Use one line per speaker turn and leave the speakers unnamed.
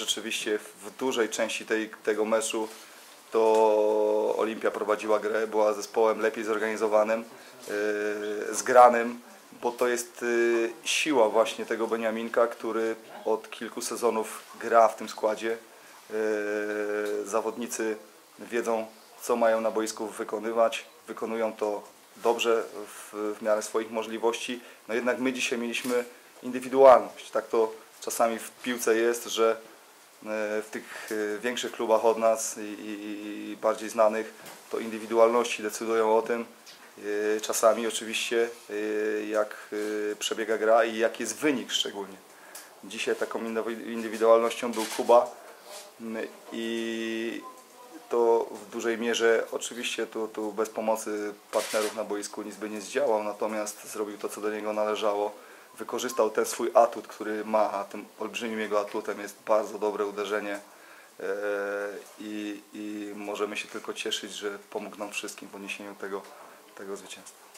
Rzeczywiście w dużej części tej, tego meczu to Olimpia prowadziła grę, była zespołem lepiej zorganizowanym, yy, zgranym, bo to jest yy, siła właśnie tego Beniaminka, który od kilku sezonów gra w tym składzie. Yy, Zawodnicy wiedzą, co mają na boisku wykonywać, wykonują to dobrze w, w miarę swoich możliwości. No jednak my dzisiaj mieliśmy indywidualność. Tak to czasami w piłce jest, że w tych e, większych klubach od nas i, bardziej znanych to indywidualności decydują o tym. e, Czasami oczywiście e, jak e, przebiega gra i jaki jest wynik szczególnie. Dzisiaj taką indywi- indywidualnością był Kuba i to w dużej mierze oczywiście tu, tu bez pomocy partnerów na boisku nic by nie zdziałał, natomiast zrobił to, co do niego należało. Wykorzystał ten swój atut, który ma, a tym olbrzymim jego atutem jest bardzo dobre uderzenie e, i, i możemy się tylko cieszyć, że pomógł nam wszystkim w odniesieniu tego, tego zwycięstwa.